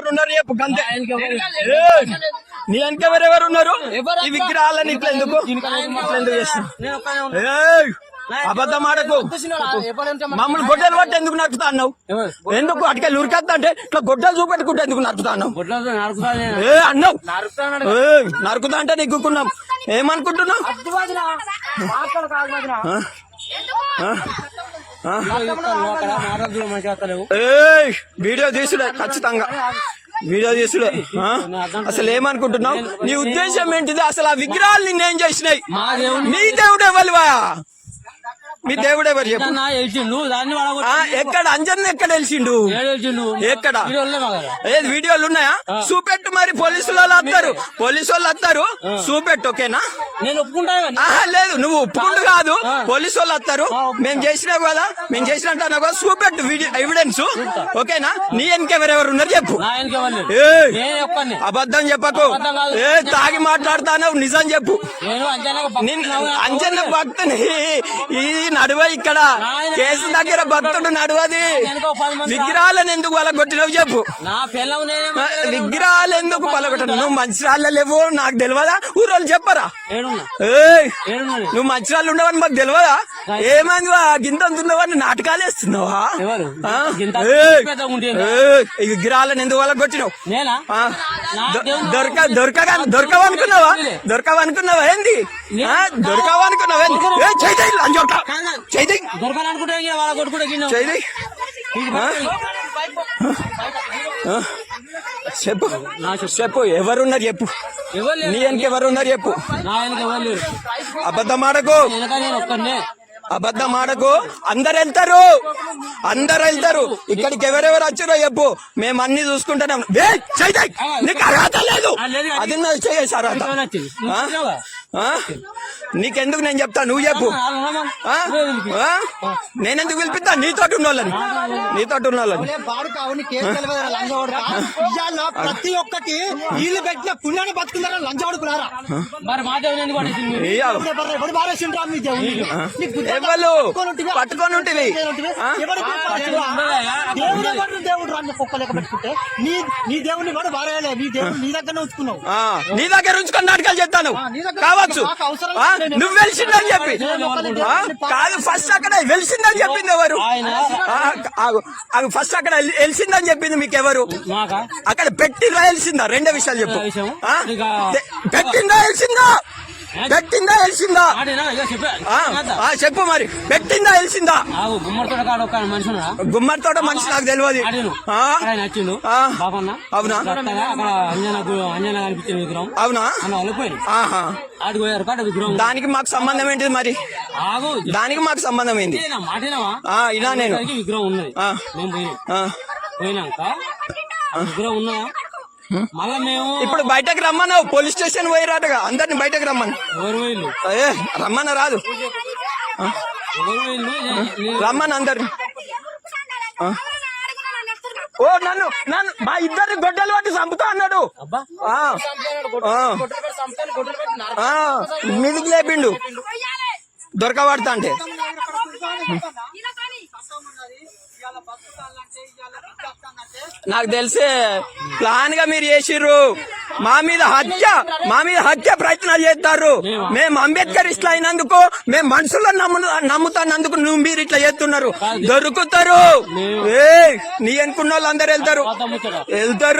ఎవరెవరు ఉన్నారు చెప్పు గంతే. నీ వెనక ఎవరెవరు ఉన్నారు ఈ విగ్రహాలని ఇట్లా ఎందుకు? అబద్ధం ఆడకు. మమ్మల్ని గొడ్డలు పట్టి ఎందుకు నడుపుతా అన్నావు? ఎందుకు అటుకెళ్ళి ఉరికేస్తా అంటే ఇట్లా గొడ్డలు చూపెట్టుకుంటే ఎందుకు నడుపుతా అన్నావు? ఏ? అన్నావు. నరుకుతా అంటే నెగ్గుకున్నాం ఏమనుకుంటున్నావు? వీడియో తీసుడే ఖచ్చితంగా. వీడియో తీసుడే? అసలు ఏమనుకుంటున్నావు? నీ ఉద్దేశం ఏంటిది? అసలు ఆ విగ్రహాలు నిన్నేం చేసినాయి? నీ దేవుడు ఎవరివా మీ దేవుడు ఎవరు చెప్పు? ఎక్కడ? అంజన్ ఎక్కడ వెలిసిండు ఎక్కడ? ఏది వీడియోలు ఉన్నాయా? చూపెట్టు మరి పోలీసు వాళ్ళు వస్తారు. పోలీసు వాళ్ళు వస్తారు. చూపెట్టు ఓకేనా? లేదు నువ్వు ఒప్పుకుంటు కాదు. పోలీసు వాళ్ళు వస్తారు. మేము చేసినావు కదా? మేము చేసినట్టు అన్నావు కదా? చూపెట్టు ఎవిడెన్స్ ఓకేనా? నీ వెనకెవరెవరు ఉన్నారు చెప్పు. అబద్ధం చెప్పకు. ఏ తాగి మాట్లాడుతానవు నిజం చెప్పు. అంజన్న భక్తుని. ఈ నడువ ఇక్కడ. కేసు దగ్గర భక్తుడు నడువది. విగ్రహాలను ఎందుకు కొట్టినవు చెప్పు. విగ్రహాలు ఎందుకు పలగొట్టను నువ్వు మంచిరాళ్ళ లేవు నాకు తెలియదా ఊరోళ్ళు చెప్పరా? నువ్వు మంచిరాళ్ళు ఉండవని మాకు తెలియదా ఏమైంది? గింత ఉన్నవని నాటకాలు వేస్తున్నావా? విగ్రహాలను ఎందుకు దేవుని దొరక దొరకగా దొరకవనుకున్నావా? దొరకవనుకున్నావా? ఏంది? ఆ, దొరకవనుకున్నావా? ఏంది? లంజోట చైతై దొరకాలనుకుంటే వాళ్ళ కొట్టుకుంటే చెప్పు. చెప్పు. ఎవరున్నారు చెప్పు. నీ వెనక ఎవరున్నారు చెప్పు. అబద్ధం ఆడకు. అబద్ధం ఆడకు. అందరు వెళ్తారు అందరు వెళ్తారు ఇక్కడికి ఎవరెవరు వచ్చారో చెప్పు. మేము అన్ని చూసుకుంటున్నాం నీకు అర్హత లేదు. అది నా చేసి అర్హత నీకెందుకు నేను చెప్తా? నువ్వు చెప్పు? నేనెందుకు పిలిపిస్తా? నీతోటి ఉన్న వాళ్ళని నీతోటి ఉన్న వాళ్ళని బాడు కావుని కేసు తెలియదు లంచవాడురా ఇవాళ ప్రతి ఒక్కటి వీళ్ళు పెట్టిన పుణ్యాన్ని బుద్ధి ఎవరు? పట్టుకొని పెట్టుకుంటే నీ నీ దేవుని కూడా బారేయలే నీ దేవుడు నీ దగ్గరనే ఉంచుకున్నావు. ఆ, నీ దగ్గర ఉంచుకొని నాటకాలు చేస్తాను. ఆ, నీ దగ్గర కావచ్చు. నువ్వు వెలిసిందని చెప్పి. కాదు ఫస్ట్ అక్కడ వెలిసిందని చెప్పింది ఎవరు? ఫస్ట్ అక్కడ వెలిసిందని చెప్పింది మీకు? ఎవరు అక్కడ పెట్టిందా వెలిసిందా? రెండో విషయాలు చెప్పు. పెట్టిందా వెలిసిందా? పెట్టిందా వెలిసిందా చెప్పే. ఆ, ఆ, చెప్పు మరి. పెట్టిందా వెలిసిందా గుమ్మడితో కాడ ఒక మనిషి నాకు తెలియదు అవునా? అవునా? దానికి మాకు సంబంధం ఏంటిది మరి? దానికి మాకు సంబంధం ఆ, ఇలా నేను విగ్రహం ఉన్నది. పోయినాక విగ్రహం ఉన్నదా? మళ్ళా మేము ఇప్పుడు బయటకు రమ్మన్నావు పోలీస్ స్టేషన్ పోయిరాటగా. అందరిని బయటకు రమ్మని. ఏ రమ్మన్న రాదు. రమ్మని అందరిని. ఓ నన్ను నన్ను మా ఇద్దరిని గొడ్డలు పట్టి చంపుతా అన్నాడు. మీదికి లేపిండు. దొరకబడతా అంటే. నాకు తెలిసే ప్లాన్గా మీరు చేసిర్రు. మా మీద హత్య మా మీద హత్య ప్రయత్నాలు చేస్తారు. మేము అంబేద్కర్ ఇట్లా అయినందుకు మేము మనుషులను నమ్ము నమ్ముతానందుకు నువ్వు మీరు ఇట్లా చేస్తున్నారు. దొరుకుతారు. ఏ నీ అనుకున్న వాళ్ళు అందరు వెళ్తారు. వెళ్తారు.